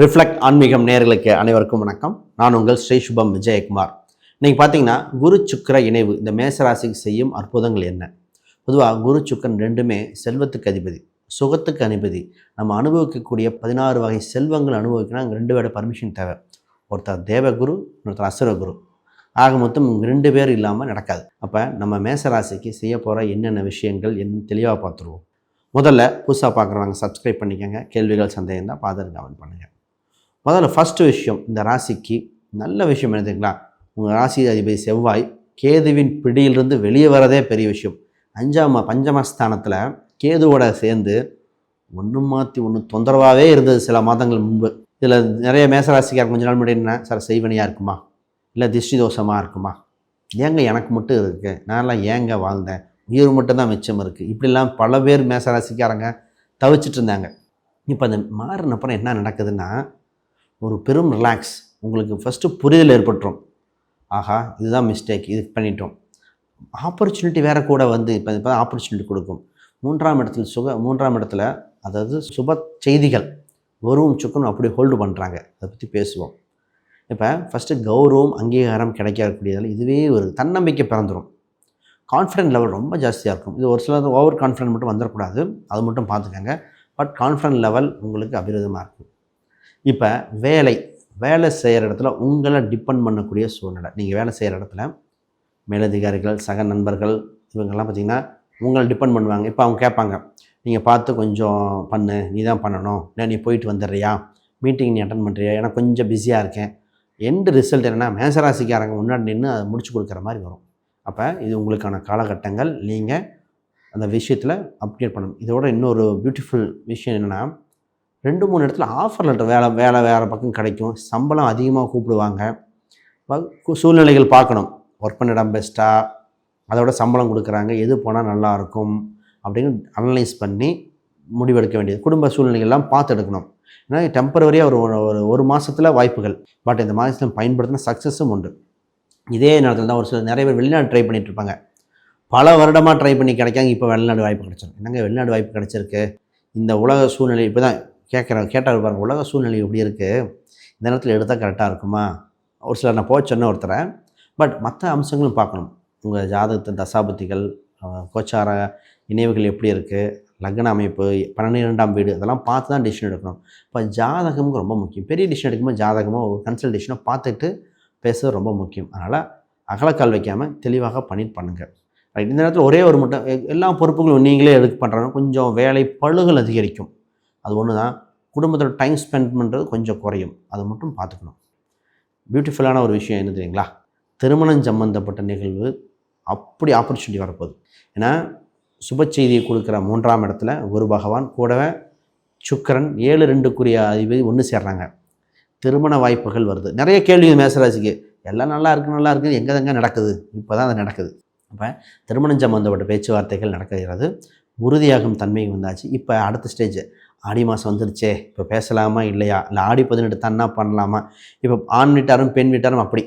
Reflect ஆன்மீகம் நேர்களுக்கு அனைவருக்கும் வணக்கம். நான் உங்கள் ஸ்ரீ சுபம் விஜயகுமார். இன்னைக்கு பார்த்தீங்கன்னா குரு சுக்கிர இணைவு இந்த மேசராசிக்கு செய்யும் அற்புதங்கள் என்ன? பொதுவாக குரு சுக்கரன் ரெண்டுமே செல்வத்துக்கு அதிபதி சுகத்துக்கு அதிபதி. நம்ம அனுபவிக்கக்கூடிய பதினாறு வகை செல்வங்கள் அனுபவிக்கணும் அங்கே ரெண்டு பேரோட பர்மிஷன் தேவை. ஒருத்தர் தேவகுரு இன்னொருத்தர் அசுரகுரு. ஆக மொத்தம் ரெண்டு பேர் இல்லாமல் நடக்காது. அப்போ நம்ம மேசராசிக்கு செய்ய போகிற என்னென்ன விஷயங்கள் என்ன தெளிவாக பார்த்துருவோம் முதல்ல புதுசாக பார்க்குறவங்க சப்ஸ்கிரைப் பண்ணிக்கோங்க. கேள்விகள் சந்தேகம் தான் பார்த்துட்டு கவன் பண்ணுங்கள் முதல்ல ஃபஸ்ட்டு விஷயம் இந்த ராசிக்கு நல்ல விஷயம் என்ன தெரியுங்களா உங்கள் ராசி அதிபதி செவ்வாய் கேதுவின் பிடியிலிருந்து வெளியே வரதே பெரிய விஷயம். அஞ்சாம் பஞ்சமஸ்தானத்தில் கேதுவோட சேர்ந்து ஒன்று மாற்றி ஒன்று தொந்தரவாகவே இருந்தது சில மாதங்கள் முன்பு. இதில் நிறைய மேசராசிக்கார் கொஞ்ச நாள் முன்னாடி என்ன சார் செய்வனியாக இருக்குமா? இல்லை திஷ்டி தோஷமாக இருக்குமா? ஏங்க எனக்கு மட்டும் இருக்குது நான்லாம் ஏங்க வாழ்ந்தேன்? உயிர் மட்டும்தான் மிச்சம் இருக்குது இப்படிலாம் பல பேர் மேசராசிக்காரங்க தவிச்சிட்டு இருந்தாங்க. இப்போ அந்த மாறினப்புறம் என்ன நடக்குதுன்னா ஒரு பெரும் ரிலாக்ஸ் உங்களுக்கு ஃபஸ்ட்டு புரிதல் ஏற்பட்டுரும். ஆஹா இதுதான் மிஸ்டேக் இது பண்ணிட்டோம். ஆப்பர்ச்சுனிட்டி வேறு கூட வந்து இப்போ இப்போ ஆப்பர்ச்சுனிட்டி கொடுக்கும். மூன்றாம் இடத்துல சுக மூன்றாம் இடத்துல அதாவது சுப செய்திகள் கௌரவம் சுக்கனும் அப்படி ஹோல்டு பண்ணுறாங்க அதை பற்றி பேசுவோம். இப்போ ஃபஸ்ட்டு கௌரவம் அங்கீகாரம் கிடைக்கக்கூடியதால் இதுவே ஒரு தன்னம்பிக்கை பிறந்துடும் கான்ஃபிடென்ட் லெவல் ரொம்ப ஜாஸ்தியாக இருக்கும். இது ஒரு சிலர் ஓவர் கான்ஃபிடென்ட் மட்டும் வந்துடக்கூடாது அது மட்டும் பார்த்துக்கோங்க. பட் கான்ஃபிடென்ட் லெவல் உங்களுக்கு அபிரோதமாக இருக்கும். இப்போ வேலை வேலை செய்கிற இடத்துல உங்களை டிபெண்ட் பண்ணக்கூடிய சூழ்நிலை. நீங்கள் வேலை செய்கிற இடத்துல மேலதிகாரிகள் சக நண்பர்கள் இவங்கெல்லாம் பார்த்திங்கன்னா உங்களை டிபெண்ட் பண்ணுவாங்க. இப்போ அவங்க கேட்பாங்க நீங்கள் பார்த்து கொஞ்சம் பண்ணு நீ தான் பண்ணணும். இல்லை நீ போயிட்டு வந்துடுறியா? மீட்டிங் நீ அட்டன் பண்ணுறியா ஏன்னா கொஞ்சம் பிஸியாக இருக்கேன். எண்டு ரிசல்ட் என்னென்னா மேசராசிக்காரங்க முன்னாடி நின்று அதை முடிச்சு கொடுக்குற மாதிரி வரும். அப்போ இது உங்களுக்கான காலகட்டங்கள். நீங்கள் அந்த விஷயத்தில் அப்டேட் பண்ணணும். இதோட இன்னொரு பியூட்டிஃபுல் விஷயம் என்னென்னா ரெண்டு மூணு இடத்துல ஆஃபர் லெட்டர் வேலை வேலை வேறு பக்கம் கிடைக்கும். சம்பளம் அதிகமாக கூப்பிடுவாங்க. ப- கு- சூழ்நிலைகள் பார்க்கணும். ஒர்க் பண்ண இடம் பெஸ்ட்டாக அதோட சம்பளம் கொடுக்குறாங்க. எது போனால் நல்லாயிருக்கும் அப்படின்னு அனலைஸ் பண்ணி முடிவெடுக்க வேண்டியது. குடும்ப சூழ்நிலைகள்லாம் பார்த்து எடுக்கணும். ஏன்னா டெம்பரவரியாக ஒரு ஒரு- ஒரு மாதத்தில் வாய்ப்புகள். பட் இந்த மாதத்தில் பயன்படுத்தின சக்ஸஸும் உண்டு. இதே நேரத்தில் தான் ஒரு சில நிறைய பேர் வெளிநாடு ட்ரை பண்ணிகிட்டு இருப்பாங்க. பல வருடமாக ட்ரை பண்ணி கிடைக்காங்க இப்போ வெளிநாடு வாய்ப்பு கிடச்சிருக்கு. என்னங்க வெளிநாடு வாய்ப்பு கிடைச்சிருக்கு? இந்த உலக சூழ்நிலை இப்போ தான் கேட்குறேன் கேட்டால் பாருங்க உலக சூழ்நிலை எப்படி இருக்குது இந்த நேரத்தில் எடுத்தால் கரெக்டாக இருக்குமா? ஒரு சிலர் நான் போய் சொன்ன ஒருத்தரை. பட் மற்ற அம்சங்களும் பார்க்கணும். உங்கள் ஜாதகத்தின் தசாபத்திகள் கோச்சார இணைவுகள் எப்படி இருக்குது லக்ன அமைப்பு பன்னிரெண்டாம் வீடு அதெல்லாம் பார்த்து தான் டிசிஷன் எடுக்கணும். இப்போ ஜாதகமும் ரொம்ப முக்கியம். பெரிய டிசிஷன் எடுக்கும்போது ஜாதகமோ ஒரு கன்சல்டேஷனோ பார்த்துட்டு பேசுறது ரொம்ப முக்கியம். அதனால் அகலக்கால் வைக்காமல் தெளிவாக பண்ணிட்டு பண்ணுங்கள் ரைட் இந்த நேரத்தில் ஒரே ஒரு மட்டும் எல்லா பொறுப்புகளும் நீங்களே எடுக்க பண்ணுறாங்க கொஞ்சம் வேலை பழுகள் அதிகரிக்கும். அது ஒன்று தான். குடும்பத்தோட டைம் ஸ்பெண்ட் பண்ணுறது கொஞ்சம் குறையும். அதை மட்டும் பார்த்துக்கணும். பியூட்டிஃபுல்லான ஒரு விஷயம் என்ன தெரியுங்களா? திருமணம் சம்பந்தப்பட்ட நிகழ்வு அப்படி ஆப்பர்ச்சுனிட்டி வரப்போகுது. ஏன்னா சுப செய்தியை கொடுக்குற மூன்றாம் இடத்துல குரு பகவான் கூடவே சுக்கிரன் ஏழு ரெண்டுக்குரிய அதிபதி ஒன்று சேர்றாங்க. திருமண வாய்ப்புகள் வருது. நிறைய கேள்வி மேசராசிக்கு. எல்லாம் நல்லா இருக்குது நல்லா இருக்குது எங்கே எங்கே நடக்குது? இப்போ தான் அது நடக்குது. அப்போ திருமணம் சம்பந்தப்பட்ட பேச்சுவார்த்தைகள் நடக்கிறது. உறுதியாகும் தன்மை வந்தாச்சு. இப்போ அடுத்த ஸ்டேஜ் ஆடி மாதம் வந்துருச்சே. இப்போ பேசலாமா இல்லையா? இல்லை ஆடி பதினெட்டு தன்னா பண்ணலாமா? இப்போ ஆண் வீட்டாரும் பெண் வீட்டாரும் அப்படி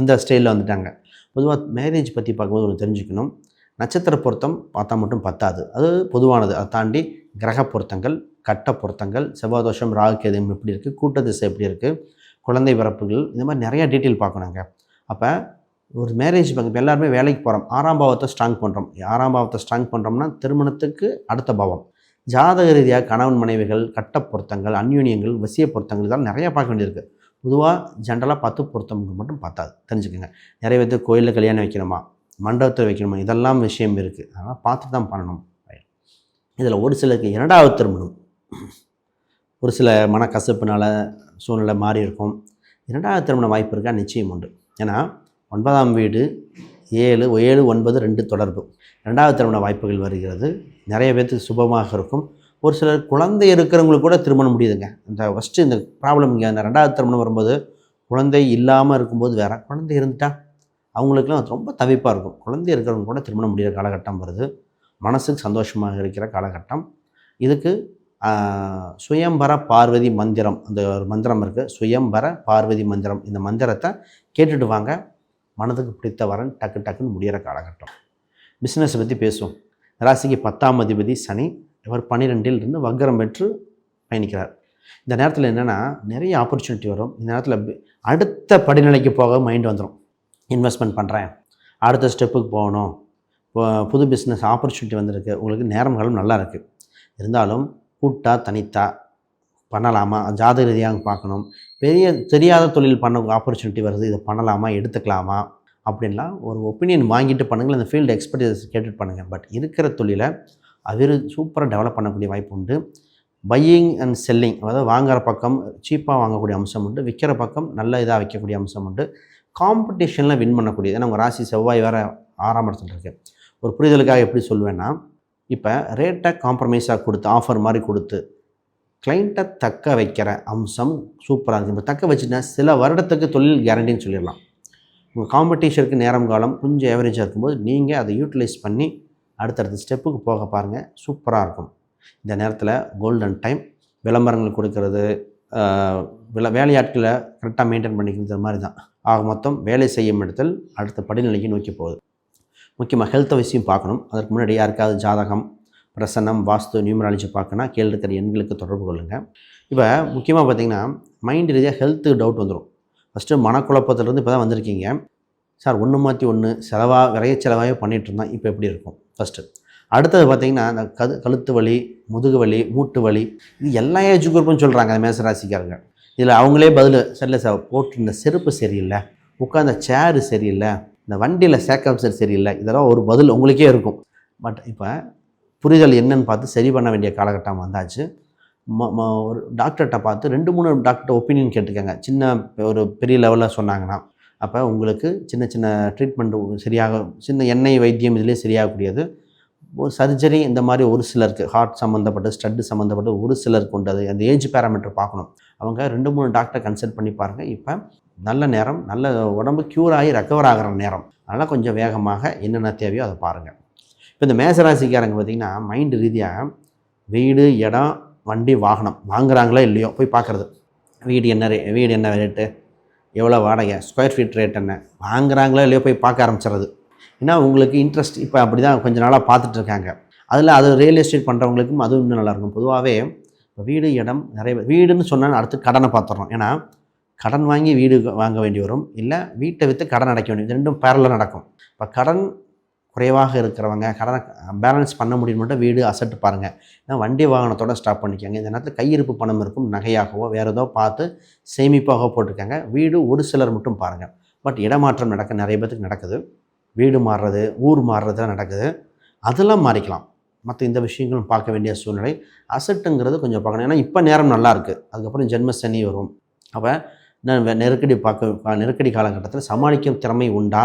அந்த ஸ்டைலில் வந்துட்டாங்க. பொதுவாக மேரேஜ் பற்றி பார்க்கும்போது ஒன்று தெரிஞ்சுக்கணும். நட்சத்திர பொருத்தம் பார்த்தா மட்டும் பத்தாது. அது பொதுவானது. அதை தாண்டி கிரக பொருத்தங்கள் கட்ட பொருத்தங்கள் செவ்வாய் தோஷம் ராகு எப்படி இருக்குது கூட்ட திசை எப்படி இருக்குது குழந்தை பிறப்புகள் இந்த மாதிரி நிறையா டீட்டெயில் பார்க்கணுங்க. அப்போ ஒரு மேரேஜ் இப்போ எல்லாருமே வேலைக்கு போகிறோம் ஆறாம் பாவத்தை ஸ்ட்ராங் பண்ணுறோம் ஆறாம் பாவத்தை ஸ்ட்ராங் பண்ணுறோம்னா திருமணத்துக்கு அடுத்த பாவம். ஜாதக ரீதியாக கணவன் மனைவிகள் கட்ட பொருத்தங்கள் அந்யூனியங்கள் வசிய பொருத்தங்கள் இதெல்லாம் நிறையா பார்க்க வேண்டியிருக்கு. பொதுவாக ஜென்ரலாக பத்து பொருத்தம்க்கு மட்டும் பார்த்தாது தெரிஞ்சுக்கோங்க. நிறைய பேர்த்து கோயிலில் கல்யாணம் வைக்கணுமா? மண்டபத்தில் வைக்கணுமா? இதெல்லாம் விஷயம் இருக்குது அதனால் பார்த்து தான் பண்ணணும். இதில் ஒரு சிலருக்கு இரண்டாவது திருமணம். ஒரு சில மனக்கசப்புனால சூழ்நிலை மாறி இருக்கும் இரண்டாவது திருமண வாய்ப்பு இருக்கா? நிச்சயம் உண்டு. ஏன்னா ஒன்பதாம் வீடு ஏழு ஏழு ஒன்பது ரெண்டு தொடர்பு. ரெண்டாவது திருமண வாய்ப்புகள் வருகிறது. நிறைய பேர்த்துக்கு சுபமாக இருக்கும். ஒரு சிலர் குழந்தை இருக்கிறவங்களுக்கு கூட திருமணம் முடியுதுங்க. இந்த ஃபஸ்ட்டு இந்த ப்ராப்ளம் இங்கே அந்த ரெண்டாவது திருமணம் வரும்போது குழந்தை இல்லாமல் இருக்கும்போது வேற குழந்தை இருந்துட்டா? அவங்களுக்குலாம் ரொம்ப தவிப்பாக இருக்கும். குழந்தை இருக்கிறவங்க கூட திருமணம் முடிகிற காலகட்டம் வருது. மனசுக்கு சந்தோஷமாக இருக்கிற காலகட்டம். இதுக்கு சுயம்பர பார்வதி மந்திரம் அந்த ஒரு மந்திரம் இருக்குது சுயம்பர பார்வதி மந்திரம். இந்த மந்திரத்தை கேட்டுட்டு வாங்க. மனதுக்கு பிடித்த வரன் டக்கு டக்குன்னு முடிகிற காலகட்டம். பிஸ்னஸை பற்றி பேசுவோம். ராசிக்கு பத்தாம் அதிபதி சனி இவர் பன்னிரெண்டில் இருந்து வக்ரம் பெற்று பயணிக்கிறார். இந்த நேரத்தில் என்னென்னா நிறைய ஆப்பர்ச்சுனிட்டி வரும். இந்த நேரத்தில் அடுத்த படிநிலைக்கு போக மைண்ட் வந்துடும் இன்வெஸ்ட்மெண்ட் பண்ணுறேன் அடுத்த ஸ்டெப்புக்கு போகணும். புது பிஸ்னஸ் ஆப்பர்ச்சுனிட்டி வந்திருக்கு. உங்களுக்கு நேரம்களும் நல்லா இருக்குது இருந்தாலும் கூட்டா தனித்தா பண்ணலாமா? ஜாதக ரீதியாக பார்க்கணும். பெரிய தெரியாத தொழில் பண்ண ஆப்பர்ச்சுனிட்டி வருது. இதை பண்ணலாமா? எடுத்துக்கலாமா? அப்படின்லாம் ஒரு ஒப்பீனியன் வாங்கிட்டு பண்ணுங்கள். அந்த ஃபீல்டு எக்ஸ்பர்டைஸ் கேட்டுட்டு பண்ணுங்கள். பட் இருக்கிற தொழிலை அவர் சூப்பராக டெவலப் பண்ணக்கூடிய வாய்ப்பு உண்டு. பையிங் அண்ட் செல்லிங் அதாவது வாங்குகிற பக்கம் சீப்பாக வாங்கக்கூடிய அம்சம் உண்டு. விற்கிற பக்கம் நல்ல இதாக வைக்கக்கூடிய அம்சம் உண்டு. காம்படிஷனில் வின் பண்ணக்கூடியது ஏன்னா உங்கள் ராசி செவ்வாய் வேறு ஆறாம் இடத்துல இருக்குது ஒரு புரிதலுக்காக எப்படி சொல்லுவேன்னா இப்போ ரேட்டை காம்ப்ரமைஸாக கொடுத்து ஆஃபர் மாதிரி கொடுத்து கிளைண்ட்டை தக்க வைக்கிற அம்சம் சூப்பராக இருக்குது இப்போ தக்க வச்சுன்னா சில வருடத்துக்கு தொழில் கேரண்டின்னு சொல்லிடலாம். உங்கள் காம்படிஷனுக்கு நேரம் காலம் கொஞ்சம் ஏவரேஜாக இருக்கும்போது நீங்கள் அதை யூட்டிலைஸ் பண்ணி அடுத்தடுத்த ஸ்டெப்புக்கு போக பாருங்கள் சூப்பராக இருக்கும். இந்த நேரத்தில் கோல்டன் டைம் விளம்பரங்கள் கொடுக்கறது வில வேலையாட்களை கரெக்டாக மெயின்டைன் பண்ணிக்கிறது மாதிரி தான். ஆக மொத்தம் வேலை செய்யும் இடத்தில் அடுத்த படிநிலைக்கு நோக்கி போகுது. முக்கியமாக ஹெல்த்தை விஷயம் பார்க்கணும். அதற்கு முன்னாடி யாருக்காவது ஜாதகம் பிரசன்னம் வாஸ்து நியூமராலஜி பார்க்கணும் கீழே இருக்கிற எண்களுக்கு தொடர்பு கொள்ளுங்கள் இப்போ முக்கியமாக பார்த்தீங்கன்னா மைண்ட் ரீதியாக ஹெல்த்து டவுட் வந்துடும் ஃபஸ்ட்டு மனக்குழப்பத்திலேருந்து இப்போ தான் வந்திருக்கீங்க. சார் ஒன்று மாற்றி ஒன்று செலவாக விரைய செலவாகவே பண்ணிகிட்டு இருந்தோம் இப்போ எப்படி இருக்கும்? ஃபஸ்ட்டு அடுத்தது பார்த்தீங்கன்னா இந்த கது கழுத்து வலி முதுகு வலி மூட்டு வலி இது எல்லா ஏஜ் குரூப்பும் சொல்கிறாங்க அந்த மேசராசிக்காரங்க இதில் அவங்களே பதில் சரியில்லை சார் போட்டிருந்த செருப்பு சரியில்லை உட்காந்த சேரு சரியில்லை இந்த வண்டியில் சேக்கம்சர் சரியில்லை இதெல்லாம் ஒரு பதில் உங்களுக்கே இருக்கும். பட் இப்போ புரிதல் என்னன்னு பார்த்து சரி பண்ண வேண்டிய காலகட்டம் வந்தாச்சு. ம- ஒரு டாக்டர்கிட்ட பார்த்து ரெண்டு மூணு டாக்டர் ஒப்பீனியன் கேட்டுக்கோங்க. சின்ன ஒரு பெரிய லெவலில் சொன்னாங்கன்னா அப்போ உங்களுக்கு சின்ன சின்ன ட்ரீட்மெண்ட் சரியாக சின்ன எண்ணெய் வைத்தியம் இதிலே சரியாகக்கூடியது. ஒரு சர்ஜரி இந்த மாதிரி ஒரு சிலருக்கு ஹார்ட் சம்மந்தப்பட்ட ஸ்டட்டு சம்மந்தப்பட்ட ஒரு சிலருக்கு உண்டது. அந்த ஏஜ் பேராமீட்டர் பார்க்கணும். அவங்க ரெண்டு மூணு டாக்டர் கன்சல்ட் பண்ணி பாருங்கள் இப்போ நல்ல நேரம் நல்ல உடம்பு க்யூர் ஆகி ரெக்கவர் ஆகிற நேரம். அதனால் கொஞ்சம் வேகமாக என்னென்ன தேவையோ அதை பாருங்கள் இப்போ இந்த மேசராசிக்காரங்க பார்த்திங்கன்னா மைண்டு ரீதியாக வீடு இடம் வண்டி வாகனம் வாங்குறாங்களோ இல்லையோ போய் பார்க்குறது. வீடு என்ன ரே வீடு என்ன ரேட்டு எவ்வளோ வாடகை ஸ்கொயர் ஃபீட் ரேட் என்ன வாங்குறாங்களோ இல்லையோ போய் பார்க்க ஆரம்பிச்சிடுறது. ஏன்னா உங்களுக்கு இன்ட்ரெஸ்ட் இப்போ அப்படி தான் கொஞ்ச நாளாக பார்த்துட்டு இருக்காங்க. அதில் அது ரியல் எஸ்டேட் பண்ணுறவங்களுக்கும் அதுவும் இன்னும் நல்லாயிருக்கும் பொதுவாகவே இப்போ வீடு இடம் நிறைய வீடுன்னு சொன்னால் அடுத்து கடனை பார்த்துட்றோம். ஏன்னா கடன் வாங்கி வீடு வாங்க வேண்டி வரும். இல்லை வீட்டை விற்று கடன் அடைக்க வேண்டியது ரெண்டும் பேரலாக நடக்கும். இப்போ கடன் குறைவாக இருக்கிறவங்க கடனை பேலன்ஸ் பண்ண முடியும் மட்டும் வீடு அசட்டு பாருங்கள் ஏன்னா வண்டி வாகனத்தோட ஸ்டாப் பண்ணிக்கோங்க. இந்த நேரத்தில் கையிருப்பு பணம் இருக்கும் நகையாகவோ வேறு ஏதோ பார்த்து சேமிப்பாகவோ போட்டிருக்காங்க. வீடு ஒரு சிலர் மட்டும் பாருங்கள் பட் இடமாற்றம் நடக்க நிறைய பேத்துக்கு நடக்குது. வீடு மாறுறது ஊர் மாறுறதுலாம் நடக்குது. அதெல்லாம் மாறிக்கலாம். மற்ற இந்த விஷயங்களும் பார்க்க வேண்டிய சூழ்நிலை. அசட்டுங்கிறது கொஞ்சம் பார்க்கணும். ஏன்னா இப்போ நேரம் நல்லா இருக்குது அதுக்கப்புறம் ஜென்மசனி வரும். அப்போ நான் நெருக்கடி பார்க்க நெருக்கடி காலகட்டத்தில் சமாளிக்கும் திறமை உண்டா?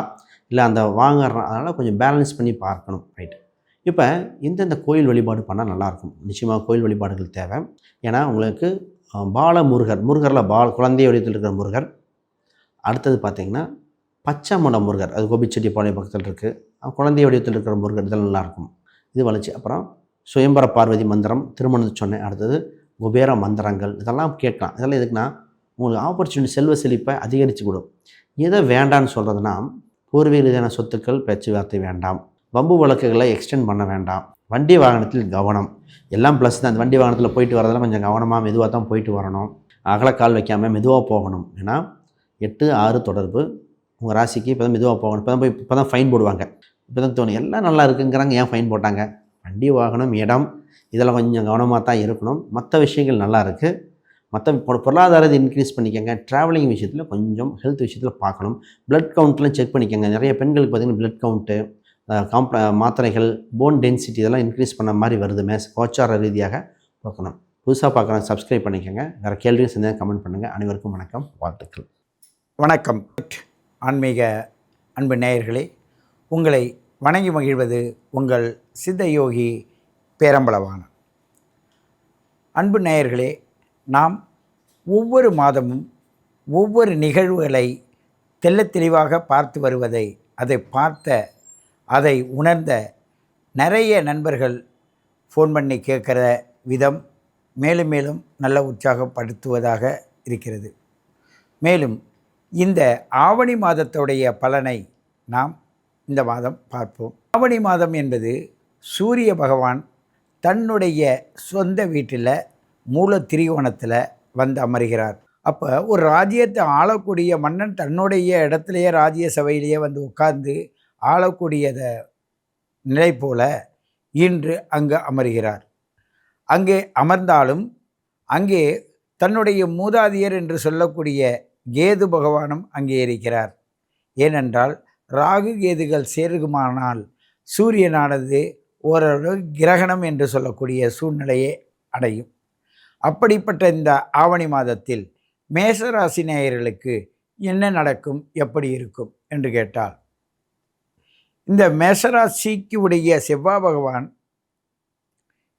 இல்லை அந்த வாங்குறோம் அதனால் கொஞ்சம் பேலன்ஸ் பண்ணி பார்க்கணும் ரைட் இப்போ இந்தந்த கோயில் வழிபாடு பண்ணால் நல்லாயிருக்கும். நிச்சயமாக கோயில் வழிபாடுகள் தேவை. ஏன்னா உங்களுக்கு பால முருகர் முருகரில் பால் குழந்தை வடிவத்தில் இருக்கிற முருகர். அடுத்தது பார்த்திங்கன்னா பச்சை பச்சைமலை முருகர் அது கோபிச்செட்டிப்பாளையம் பக்கத்தில் இருக்குது குழந்தை வடிவத்தில் இருக்கிற முருகர் இதெல்லாம் நல்லாயிருக்கும். இது வளர்ச்சி. அப்புறம் சுயம்பர பார்வதி மந்திரம் திருமணம் சொன்னேன். அடுத்தது குபேர மந்திரங்கள் இதெல்லாம் கேட்கலாம். இதெல்லாம் எதுக்குன்னா உங்களுக்கு ஆப்பர்ச்சுனிட்டி செல்வ செழிப்பை அதிகரித்து கொடுக்கும் எதை வேண்டான்னு சொல்கிறதுனா பூர்வீக சொத்துக்கள் பேச்சுவார்த்தை வேண்டாம். வம்பு வழக்குகளை எக்ஸ்டெண்ட் பண்ண வேண்டாம். வண்டி வாகனத்தில் கவனம். எல்லாம் ப்ளஸ் தான். அந்த வண்டி வாகனத்தில் போயிட்டு வரதெல்லாம் கொஞ்சம் கவனமாக மெதுவாக தான் போயிட்டு வரணும். அகலக்கால் வைக்காமல் மெதுவாக போகணும். ஏன்னா எட்டு ஆறு தொடர்பு. உங்கள் ராசிக்கு இப்போ தான் மெதுவாக போகணும். இப்போ தான் போய் இப்போ தான் ஃபைன் போடுவாங்க. இப்போ தான் தோணும் எல்லாம் நல்லா இருக்குங்கிறாங்க ஏன் ஃபைன் போட்டாங்க? வண்டி வாகனம் இடம் இதெல்லாம் கொஞ்சம் கவனமாக தான் இருக்கணும். மற்ற விஷயங்கள் நல்லா இருக்குது மற்ற பொருளாதாரத்தை இன்க்ரீஸ் பண்ணிக்கோங்க. ட்ராவலிங் விஷயத்தில் கொஞ்சம் ஹெல்த் விஷயத்தில் பார்க்கணும். பிளட் கவுண்ட்லாம் செக் பண்ணிக்கோங்க. நிறைய பெண்களுக்கு பார்த்திங்கன்னா பிளட் கவுண்ட்டு காம்ப் மாத்திரைகள் போன் டென்சிட்டி இதெல்லாம் இன்க்ரீஸ் பண்ண மாதிரி வருது. மேஸ் கோச்சார ரீதியாக பார்க்கணும். புதுசாக பார்க்குறாங்க சப்ஸ்கிரைப் பண்ணிக்கோங்க. வேறு கேள்வியும் செஞ்சால் கமெண்ட் பண்ணுங்கள் அனைவருக்கும் வணக்கம். வாழ்த்துக்கள். வணக்கம். ஆன்மீக அன்பு நேயர்களே உங்களை வணங்கி மகிழ்வது உங்கள் சித்த யோகி பேரம்பளவானன் அன்பு நேயர்களே நாம் ஒவ்வொரு மாதமும் ஒவ்வொரு நிகழ்வுகளை தெள்ளத் தெளிவாக பார்த்து வருவதை அதை பார்த்த அதை உணர்ந்த நிறைய நண்பர்கள் ஃபோன் பண்ணி கேட்குற விதம் மேலும் மேலும் நல்ல உற்சாகப்படுத்துவதாக இருக்கிறது. மேலும் இந்த ஆவணி மாதத்துடைய பலனை நாம் இந்த மாதம் பார்ப்போம். ஆவணி மாதம் என்பது சூரிய பகவான் தன்னுடைய சொந்த வீட்டில் மூல திரிகோணத்தில் வந்து அமர்கிறார். அப்போ ஒரு ராஜ்யத்தை ஆளக்கூடிய மன்னன் தன்னுடைய இடத்துலையே ராஜ்ய சபையிலேயே வந்து உட்கார்ந்து ஆளக்கூடியத நிலை போல இன்று அங்கு அமர்கிறார். அங்கே அமர்ந்தாலும் அங்கே தன்னுடைய மூதாதையர் என்று சொல்லக்கூடிய கேது பகவானும் அங்கே இருக்கிறார். ஏனென்றால் ராகு கேதுகள் சேருகுமானால் சூரியனானது ஓரளவு கிரகணம் என்று சொல்லக்கூடிய சூழ்நிலையை அடையும். அப்படிப்பட்ட இந்த ஆவணி மாதத்தில் மேசராசி நேயர்களுக்கு என்ன நடக்கும் எப்படி இருக்கும் என்று கேட்டால் இந்த மேஷராசிக்கு உடைய செவ்வாய் பகவான்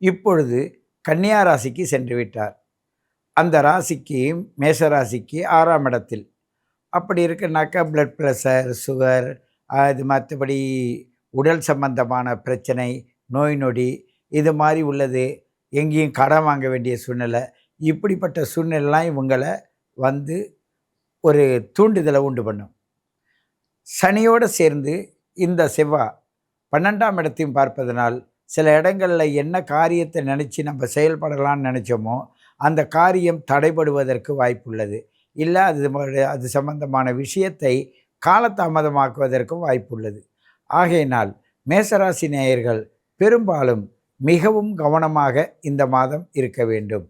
இப்பொழுது கன்னியா ராசிக்கு சென்று விட்டார். அந்த ராசிக்கு மேசராசிக்கு ஆறாம் இடத்தில். அப்படி இருக்குனாக்கா பிளட் ப்ரெஷர் சுகர் அது மற்றபடி உடல் சம்பந்தமான பிரச்சனை நோய் நொடி இது மாதிரி உள்ளது. எங்கேயும் கடன் வாங்க வேண்டிய சூழ்நிலை. இப்படிப்பட்ட சூழ்நிலைலாம் இவங்களை வந்து ஒரு தூண்டுதலை உண்டு பண்ணும். சனியோடு சேர்ந்து இந்த செவ்வாய் பன்னெண்டாம் இடத்தையும் பார்ப்பதனால் சில இடங்களில் என்ன காரியத்தை நினச்சி நம்ம செயல்படலாம்னு நினச்சோமோ அந்த காரியம் தடைபடுவதற்கு வாய்ப்புள்ளது. இல்லை அது அது சம்பந்தமான விஷயத்தை காலதாமதமாக்குவதற்கும் வாய்ப்புள்ளது. ஆகையினால் மேசராசி நேயர்கள் பெரும்பாலும் மிகவும் கவனமாக இந்த மாதம் இருக்க வேண்டும்.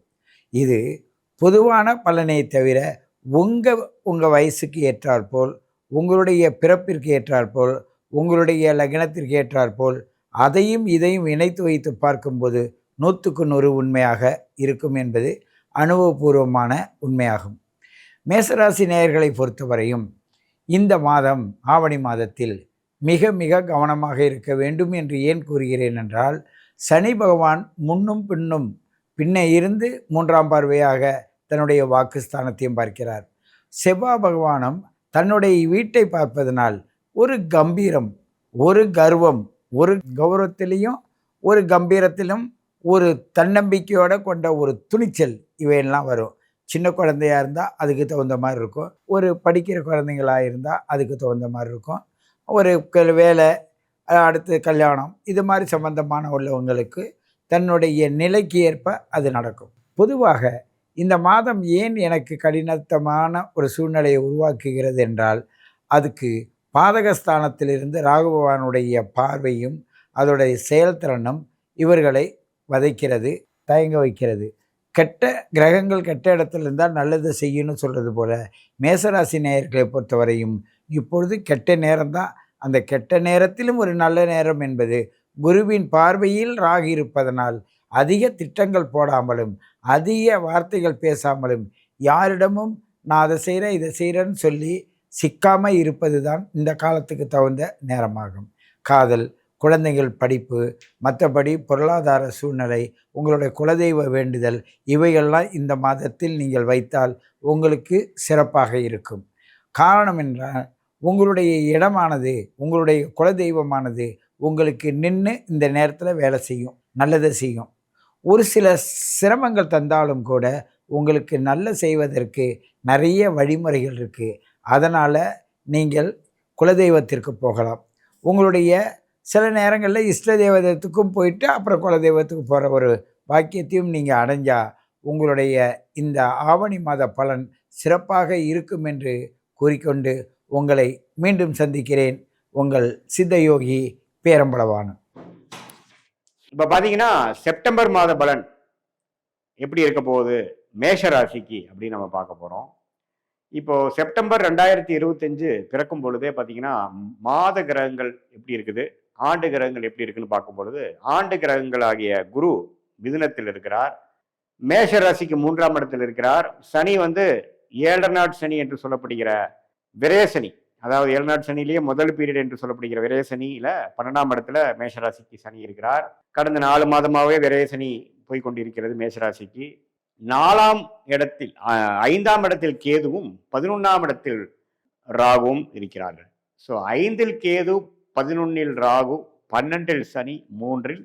இது பொதுவான பலனை தவிர உங்கள் உங்கள் வயசுக்கு ஏற்றாற்போல் உங்களுடைய பிறப்பிற்கு ஏற்றாற்போல் உங்களுடைய லக்னத்திற்கு ஏற்றாற்போல் அதையும் இதையும் இணைத்து வைத்து பார்க்கும்போது நூற்றுக்கு நூறு உண்மையாக இருக்கும் என்பது அனுபவபூர்வமான உண்மையாகும். மேசராசி நேயர்களை பொறுத்தவரையும் இந்த மாதம் ஆவணி மாதத்தில் மிக மிக கவனமாக இருக்க வேண்டும் என்று ஏன் கூறுகிறேன் என்றால் சனி பகவான் முன்னும் பின்னும் பின்னே இருந்து மூன்றாம் பார்வையாக தன்னுடைய வாக்குஸ்தானத்தையும் பார்க்கிறார். செவ்வாய் பகவானும் தன்னுடைய வீட்டை பார்ப்பதனால் ஒரு கம்பீரம் ஒரு கர்வம் ஒரு கௌரவத்திலையும் ஒரு கம்பீரத்திலும் ஒரு தன்னம்பிக்கையோட கொண்ட ஒரு துணிச்சல் இவையெல்லாம் வரும். சின்ன குழந்தையாக இருந்தால் அதுக்கு தகுந்த மாதிரி இருக்கும். ஒரு படிக்கிற குழந்தைங்களாக இருந்தால் அதுக்கு தகுந்த மாதிரி இருக்கும். ஒரு வேலை அடுத்து கல்யாணம். இது மாதிரி சம்பந்தமான உள்ளவங்களுக்கு தன்னுடைய நிலைக்கு ஏற்ப அது நடக்கும். பொதுவாக இந்த மாதம் ஏன் எனக்கு கடினத்தமான ஒரு சூழ்நிலையை உருவாக்குகிறது என்றால் அதுக்கு பாதகஸ்தானத்திலிருந்து ராகுபவானுடைய பார்வையும் அதோடைய செயல்திறனும் இவர்களை வதைக்கிறது தயங்க வைக்கிறது. கெட்ட கிரகங்கள் கெட்ட இடத்துல இருந்தால் நல்லது செய்யணும்னு சொல்கிறது போல மேசராசி நேயர்களை பொறுத்தவரையும் இப்பொழுது கெட்ட நேரம்தான் அந்த கெட்ட நேரத்திலும் ஒரு நல்ல நேரம் என்பது குருவின் பார்வையில் ராகு இருப்பதனால் அதிக திட்டங்கள் போடாமலும் அதிக வார்த்தைகள் பேசாமலும் யாரிடமும் நான் அதை செய்கிறேன் இதை செய்கிறேன்னு சொல்லி சிக்காமல் இருப்பது தான் இந்த காலத்துக்கு தகுந்த நேரமாகும். காதல் குழந்தைகள் படிப்பு மற்றபடி பொருளாதார சூழ்நிலை உங்களுடைய குலதெய்வ வேண்டுதல் இவையெல்லாம் இந்த மாதத்தில் நீங்கள் வைத்தால் உங்களுக்கு சிறப்பாக இருக்கும். காரணம் என்றால் உங்களுடைய இடமானது உங்களுடைய குலதெய்வமானது உங்களுக்கு நின்று இந்த நேரத்தில் வேலை செய்யும் நல்லதை செய்யும். ஒரு சில சிரமங்கள் தந்தாலும் கூட உங்களுக்கு நல்ல செய்வதற்கு நிறைய வழிமுறைகள் இருக்குது அதனால் நீங்கள் குலதெய்வத்திற்கு போகலாம். உங்களுடைய சில நேரங்களில் இஷ்ட தெய்வத்துக்கும் போயிட்டு அப்புறம் குலதெய்வத்துக்கு போகிற ஒரு பாக்கியத்தையும் நீங்கள் அடைஞ்சால் உங்களுடைய இந்த ஆவணி மாத பலன் சிறப்பாக இருக்கும் என்று கூறிக்கொண்டு உங்களை மீண்டும் சந்திக்கிறேன். உங்கள் சித்தயோகி பேரம்பளவானன் இப்போ பார்த்தீங்கன்னா செப்டம்பர் மாத பலன் எப்படி இருக்க போகுது? மேஷ ராசிக்கு அப்படின்னு நம்ம பார்க்க போகிறோம் இப்போ செப்டம்பர் ரெண்டாயிரத்தி இருபத்தஞ்சு பிறக்கும் பொழுதே பார்த்தீங்கன்னா மாத கிரகங்கள் எப்படி இருக்குது? ஆண்டு கிரகங்கள் எப்படி இருக்குன்னு பார்க்கும் பொழுது ஆண்டு கிரகங்களாகிய குரு மிதுனத்தில் இருக்கிறார். மேஷ ராசிக்கு மூன்றாம் இடத்தில் இருக்கிறார். சனி வந்து ஏழரை நாட் சனி என்று சொல்லப்படுகிற விரயசனி. அதாவது ஏழு சனிலேயே முதல் பீரியட் என்று சொல்லப்படுகிற விரயசனியில பன்னெண்டாம் இடத்துல மேஷராசிக்கு சனி இருக்கிறார். கடந்த நாலு மாதமாகவே விரயசனி போய்கொண்டிருக்கிறது மேஷராசிக்கு. நாலாம் இடத்தில் ஐந்தாம் இடத்தில் கேதுவும் பதினொன்றாம் இடத்தில் ராகுவும் இருக்கிறார்கள். ஸோ ஐந்தில் கேது பதினொன்னில் ராகு பன்னெண்டில் சனி மூன்றில்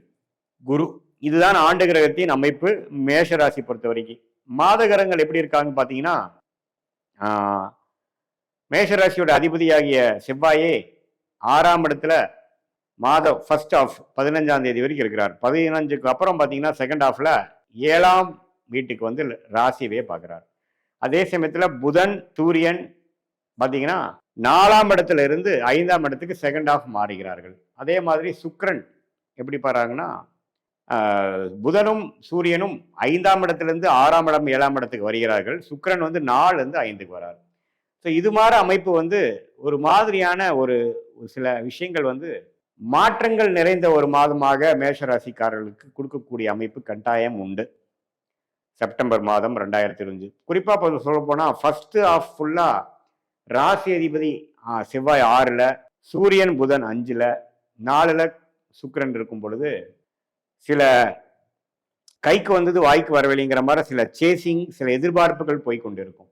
குரு. இதுதான் ஆண்டு கிரகத்தின் அமைப்பு மேஷராசி பொறுத்த வரைக்கும் மாத கிரகங்கள் எப்படி இருக்காங்கன்னு பார்த்தீங்கன்னா மேஷராசியோட அதிபதியாகிய செவ்வாயே ஆறாம் இடத்துல மாதம் ஃபர்ஸ்ட் ஆஃப் பதினஞ்சாம் தேதி வரைக்கும் இருக்கிறார். பதினஞ்சுக்கு அப்புறம் பார்த்தீங்கன்னா செகண்ட் ஆஃபில் ஏழாம் வீட்டுக்கு வந்து ராசியவே பார்க்குறார். அதே சமயத்தில் புதன் சூரியன் பார்த்தீங்கன்னா நாலாம் இடத்துல இருந்து ஐந்தாம் இடத்துக்கு செகண்ட் ஆஃப் மாறுகிறார்கள். அதே மாதிரி சுக்ரன் எப்படி பாருங்கன்னா புதனும் சூரியனும் ஐந்தாம் இடத்துலேருந்து ஆறாம் இடம் ஏழாம் இடத்துக்கு வருகிறார்கள். சுக்ரன் வந்து நாலுலேருந்து ஐந்துக்கு வரார். ஸோ இது மாதிரி அமைப்பு வந்து ஒரு மாதிரியான ஒரு ஒரு சில விஷயங்கள் வந்து மாற்றங்கள் நிறைந்த ஒரு மாதமாக மேஷராசிக்காரர்களுக்கு கொடுக்கக்கூடிய அமைப்பு கட்டாயம் உண்டு. செப்டம்பர் மாதம் ரெண்டாயிரத்தி இருபது குறிப்பாக இப்போ சொல்ல போனால் ஃபஸ்ட்டு ஆஃப் ஃபுல்லாக ராசி அதிபதி செவ்வாய் ஆறில் சூரியன் புதன் அஞ்சில் நாலில் சுக்கரன் இருக்கும் பொழுது சில கைக்கு வந்தது வாய்க்கு வரவில்லைங்கிற மாதிரி சில சேசிங் சில எதிர்பார்ப்புகள் போய் கொண்டிருக்கும்.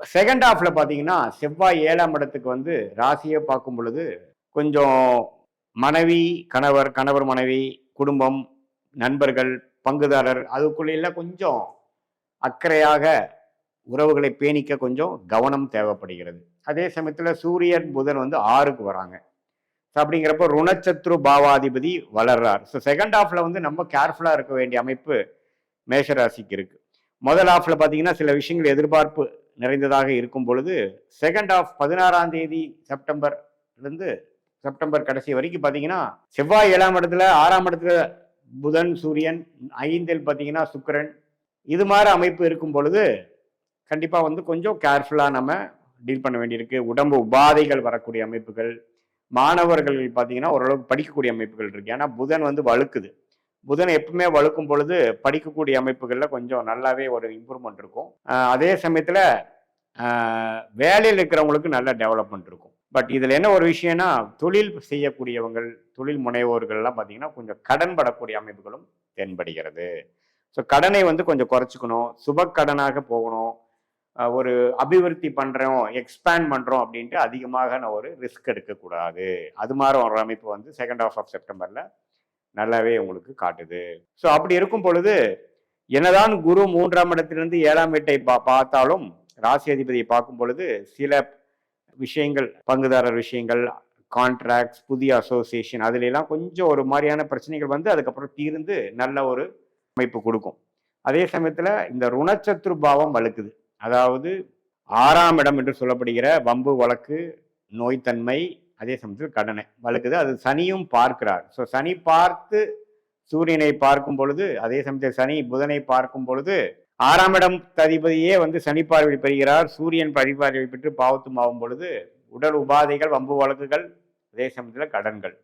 செகண்ட் ஹாஃப்ல பார்த்தீங்கன்னா செவ்வாய் ஏழாம் இடத்துக்கு வந்து ராசியை பார்க்கும் பொழுது கொஞ்சம் மனைவி கணவர் கணவர் மனைவி குடும்பம் நண்பர்கள் பங்குதாரர் அதுக்குள்ள கொஞ்சம் அக்கறையாக உறவுகளை பேணிக்க கொஞ்சம் கவனம் தேவைப்படுகிறது. அதே சமயத்தில் சூரியன் புதன் வந்து ஆறுக்கு வராங்க. ஸோ அப்படிங்கிறப்போ ருணச்சத்ரு பாவாதிபதி வளர்றார். ஸோ செகண்ட் ஹாஃபில் வந்து நம்ம கேர்ஃபுல்லாக இருக்க வேண்டிய அமைப்பு மேஷராசிக்கு இருக்குது முதல் ஹாஃபில் பார்த்தீங்கன்னா சில விஷயங்கள் எதிர்பார்ப்பு நிறைந்ததாக இருக்கும் பொழுது செகண்ட் ஆஃப் பதினாறாம் தேதி செப்டம்பர்லேருந்து செப்டம்பர் கடைசி வரைக்கும் பார்த்தீங்கன்னா செவ்வாய் ஏழாம் இடத்துல ஆறாம் இடத்துல புதன் சூரியன் ஐந்தில் பார்த்தீங்கன்னா சுக்கிரன். இது மாதிரி அமைப்பு இருக்கும் பொழுது கண்டிப்பாக வந்து கொஞ்சம் கேர்ஃபுல்லாக நம்ம டீல் பண்ண வேண்டியிருக்கு. உடம்பு உபாதைகள் வரக்கூடிய அமைப்புகள் மாணவர்கள் பார்த்தீங்கன்னா ஓரளவுக்கு படிக்கக்கூடிய அமைப்புகள் இருக்கு. ஏன்னா புதன் வந்து வழுக்குது. புதன் எப்பவுமே வழுக்கும் பொழுது படிக்கக்கூடிய அமைப்புகளில் கொஞ்சம் நல்லாவே ஒரு இம்ப்ரூவ்மெண்ட் இருக்கும். அதே சமயத்தில் வேலையில் இருக்கிறவங்களுக்கு நல்ல டெவலப்மெண்ட் இருக்கும். பட் இதில் என்ன ஒரு விஷயம்னா தொழில் செய்யக்கூடியவங்கள் தொழில் முனைவோர்கள்லாம் பார்த்தீங்கன்னா கொஞ்சம் கடன் படக்கூடிய அமைப்புகளும் தென்படுகிறது. ஸோ கடனை வந்து கொஞ்சம் குறைச்சிக்கணும். சுப கடனாக போகணும். ஒரு அபிவிருத்தி பண்ணுறோம் எக்ஸ்பேண்ட் பண்ணுறோம் அப்படின்ட்டு அதிகமாக நான் ஒரு ரிஸ்க் எடுக்கக்கூடாது. அது மாதிரி ஒரு அமைப்பு வந்து செகண்ட் ஹாஃப் ஆஃப் செப்டம்பரில் நல்லாவே உங்களுக்கு காட்டுது. ஸோ அப்படி இருக்கும் பொழுது என்னதான் குரு மூன்றாம் இடத்திலிருந்து ஏழாம் வீட்டை பா பார்த்தாலும் ராசி அதிபதியை பார்க்கும் பொழுது சில விஷயங்கள் பங்குதாரர் விஷயங்கள் கான்ட்ராக்ட்ஸ் புதிய அசோசியேஷன் அதுலெல்லாம் கொஞ்சம் ஒரு மாதிரியான பிரச்சனைகள் வந்து அதுக்கப்புறம் தீர்ந்து நல்ல ஒரு அமைப்பு கொடுக்கும். அதே சமயத்தில் இந்த ருணச்சத்ரு பாவம் வலுக்குது. அதாவது ஆறாம் இடம் என்று சொல்லப்படுகிற வம்பு வழக்கு நோய்த்தன்மை அதே சமயத்தில் கடனை வலுக்குது அது சனியும் பார்க்கிறார். ஸோ சனி பார்த்து சூரியனை பார்க்கும் பொழுது அதே சமயத்தில் சனி புதனை பார்க்கும் பொழுது ஆறாம் இடம் அதிபதியே வந்து சனி பார்வை பெறுகிறார். சூரியன் பரிபார்வை பெற்று பாவத்தும் ஆகும் பொழுது உடல் உபாதைகள் வம்பு வழக்குகள் அதே சமயத்தில் கடன்கள்.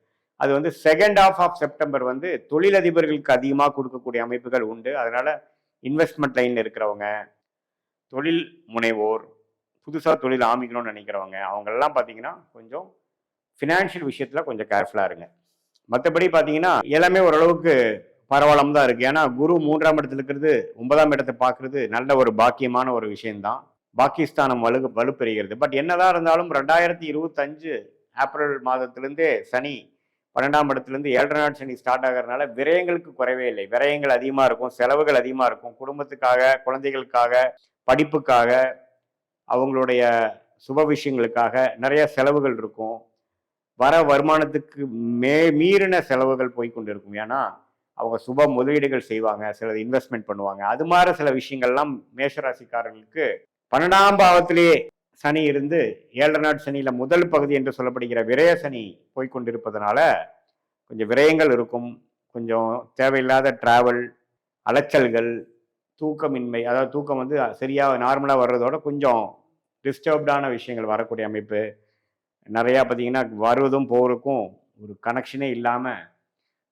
அது வந்து செகண்ட் ஆஃப் ஆஃப் செப்டம்பர் வந்து தொழிலதிபர்களுக்கு அதிகமாக கொடுக்கக்கூடிய அமைப்புகள் உண்டு. அதனால் இன்வெஸ்ட்மெண்ட் லைனில் இருக்கிறவங்க தொழில் முனைவோர் புதுசாக தொழில் ஆமிக்கணும்னு நினைக்கிறவங்க அவங்கெல்லாம் பார்த்தீங்கன்னா கொஞ்சம் ஃபினான்ஷியல் விஷயத்தில் கொஞ்சம் கேர்ஃபுல்லாக இருங்க. மற்றபடி பார்த்தீங்கன்னா எல்லாமே ஓரளவுக்கு பரவாயில்லாம தான் இருக்குது ஏன்னா குரு மூன்றாம் இடத்துல இருக்கிறது ஒன்பதாம் இடத்தை பார்க்குறது நல்ல ஒரு பாக்கியமான ஒரு விஷயம்தான். பாக்கிஸ்தானம் வலு வலுப்பெறுகிறது. பட் என்னதான் இருந்தாலும் ரெண்டாயிரத்தி இருபத்தஞ்சு ஏப்ரல் மாதத்துலேருந்தே சனி பன்னெண்டாம் இடத்துலேருந்து ஏழரை நாள் சனி ஸ்டார்ட் ஆகிறதுனால விரயங்களுக்கு குறைவே இல்லை. விரயங்கள் அதிகமாக இருக்கும் செலவுகள் அதிகமாக இருக்கும். குடும்பத்துக்காக குழந்தைகளுக்காக படிப்புக்காக அவங்களுடைய சுப விஷயங்களுக்காக நிறைய செலவுகள் இருக்கும். வர வருமானத்துக்கு மே மீறின செலவுகள் போய் கொண்டு இருக்கும் ஏன்னா அவங்க சுப முதலீடுகள் செய்வாங்க சில இன்வெஸ்ட்மெண்ட் பண்ணுவாங்க. அது மாதிரி சில விஷயங்கள்லாம் மேஷராசிக்காரர்களுக்கு பன்னெண்டாம் பாவத்திலேயே சனி இருந்து ஏழரை நாட் சனியில முதல் பகுதி என்று சொல்லப்படுகிற விரய சனி போய்கொண்டிருப்பதனால கொஞ்சம் விரயங்கள் இருக்கும். கொஞ்சம் தேவையில்லாத டிராவல் அலைச்சல்கள் தூக்கமின்மை அதாவது தூக்கம் வந்து சரியாக நார்மலாக வர்றதோட கொஞ்சம் டிஸ்டர்ப்டான விஷயங்கள் வரக்கூடிய அமைப்பு. நிறையா பார்த்தீங்கன்னா வருவதும் போகிறதுக்கும் ஒரு கனெக்ஷனே இல்லாமல்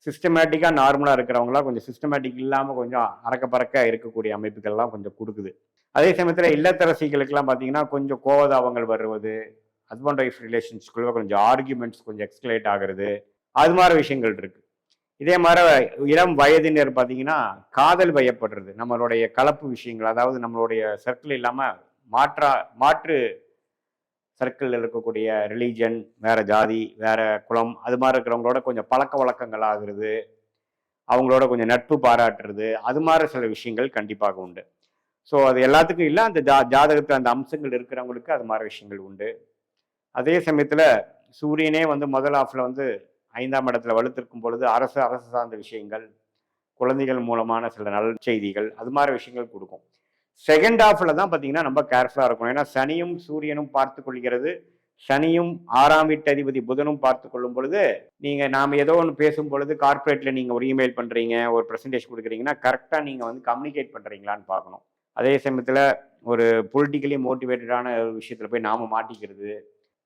சிஸ்டமேட்டிக்காக நார்மலாக இருக்கிறவங்களாம் கொஞ்சம் சிஸ்டமேட்டிக் இல்லாமல் கொஞ்சம் அறக்க பறக்க இருக்கக்கூடிய அமைப்புகள்லாம் கொஞ்சம் கொடுக்குது. அதே சமயத்தில் இல்லத்தரசிகளுக்கெல்லாம் பார்த்தீங்கன்னா கொஞ்சம் கோவதாபங்கள் வருவது ஹஸ்பண்ட் ஒய்ஃப் ரிலேஷன்ஸ்குள்ளே கொஞ்சம் ஆர்கியூமெண்ட்ஸ் கொஞ்சம் எக்ஸ்கலேட் ஆகுறது அது மாதிரி விஷயங்கள் இருக்குது இதே மாதிரி இளம் வயதினர் பார்த்தீங்கன்னா காதல் வயப்படுறது நம்மளுடைய கலப்பு விஷயங்கள் அதாவது நம்மளுடைய சர்க்கிள் இல்லாமல் மாற்றா மாற்று சர்க்கிளில் இருக்கக்கூடிய ரிலீஜன் வேற ஜாதி வேற குலம் அது மாதிரி இருக்கிறவங்களோட கொஞ்சம் பழக்க வழக்கங்கள் ஆகுறது அவங்களோட கொஞ்சம் நட்பு பாராட்டுறது அது மாதிரி சில விஷயங்கள் கண்டிப்பாக உண்டு. ஸோ அது எல்லாத்துக்கும் இல்லை அந்த ஜா ஜாதகத்தில் அந்த அம்சங்கள் இருக்கிறவங்களுக்கு அது மாதிரி விஷயங்கள் உண்டு. அதே சமயத்தில் சூரியனே வந்து முதல் ஆஃபில் வந்து ஐந்தாம் இடத்துல வலுத்திருக்கும் பொழுது அரசு அரசு சார்ந்த விஷயங்கள் குழந்தைகள் மூலமான சில நல்ல செய்திகள் அது மாதிரி விஷயங்கள் கொடுக்கும். செகண்ட் ஹாஃபில் தான் பார்த்தீங்கன்னா ரொம்ப கேர்ஃபுல்லாக இருக்கும் ஏன்னா சனியும் சூரியனும் பார்த்து கொள்கிறது. சனியும் ஆறாம் வீட்டு அதிபதி புதனும் பார்த்து கொள்ளும் பொழுது நீங்கள் நாம் ஏதோ ஒன்று பேசும் பொழுது கார்ப்பரேட்டில் நீங்கள் ஒரு இமெயில் பண்ணுறீங்க ஒரு ப்ரெசன்டேஷன் கொடுக்குறீங்கன்னா கரெக்டாக நீங்கள் வந்து கம்யூனிகேட் பண்ணுறீங்களான்னு பார்க்கணும். அதே சமயத்தில் ஒரு பொலிட்டிக்கலி மோட்டிவேட்டடான விஷயத்தில் போய் நாம மாட்டிக்கிறது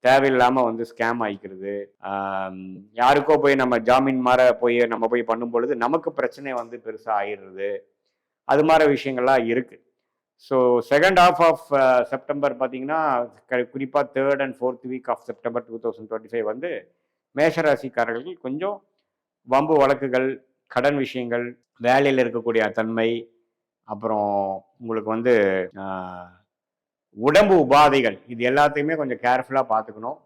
தேவையில்லாமல் வந்து ஸ்கேம் ஆகிக்கிறது யாருக்கோ போய் நம்ம ஜாமீன் மாற போய் நம்ம போய் பண்ணும் பொழுது நமக்கு பிரச்சனை வந்து பெருசாக ஆயிடுறது. அது மாதிரி விஷயங்கள்லாம் இருக்குது so second half of September பார்த்தீங்கன்னா குறிப்பாக third and fourth week of September two thousand twenty five வந்து மேஷராசிக்காரர்கள் கொஞ்சம் வம்பு வழக்குகள் கடன் விஷயங்கள் வேலையில் இருக்கக்கூடிய தன்மை அப்புறம் உங்களுக்கு வந்து உடம்பு உபாதைகள் இது எல்லாத்தையுமே கொஞ்சம் கேர்ஃபுல்லாக பார்த்துக்கணும்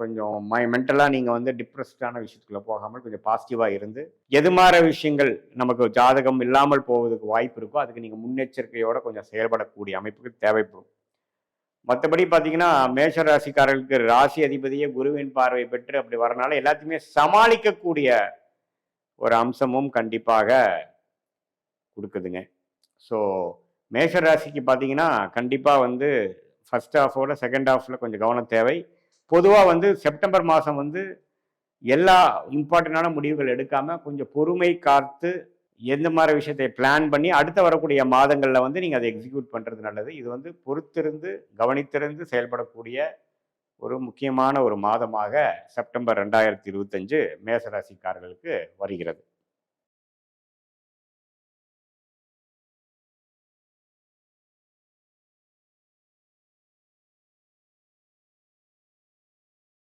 கொஞ்சம் மை மென்டலாக நீங்கள் வந்து டிப்ரெஸ்டான விஷயத்துக்குள்ளே போகாமல் கொஞ்சம் பாசிட்டிவாக இருந்து எது மாதிரி விஷயங்கள் நமக்கு ஜாதகம் இல்லாமல் போவதுக்கு வாய்ப்பு இருக்கோ அதுக்கு நீங்கள் முன்னெச்சரிக்கையோட கொஞ்சம் செயல்படக்கூடிய அமைப்புகள் தேவைப்படும். மற்றபடி பார்த்தீங்கன்னா மேஷ ராசிக்காரர்களுக்கு ராசி அதிபதியே குருவின் பார்வை பெற்று அப்படி வரனால எல்லாத்தையுமே சமாளிக்கக்கூடிய ஒரு அம்சமும் கண்டிப்பாக கொடுக்குதுங்க. ஸோ மேஷ ராசிக்கு பார்த்தீங்கன்னா கண்டிப்பாக வந்து ஃபர்ஸ்ட் ஹாஃபோட செகண்ட் ஹாஃபில் கொஞ்சம் கவனம் தேவை. பொதுவாக வந்து செப்டம்பர் மாதம் வந்து எல்லா இம்பார்ட்டண்டான முடிவுகள் எடுக்காமல் கொஞ்சம் பொறுமை காத்து எந்த மாதிரி விஷயத்தை பிளான் பண்ணி அடுத்து வரக்கூடிய மாதங்களில் வந்து நீங்கள் அதை எக்ஸிக்யூட் பண்ணுறது நல்லது. இது வந்து பொறுத்திருந்து கவனித்திருந்து செயல்படக்கூடிய ஒரு முக்கியமான ஒரு மாதமாக செப்டம்பர் ரெண்டாயிரத்தி இருபத்தஞ்சு மேசராசிக்காரர்களுக்கு வருகிறது.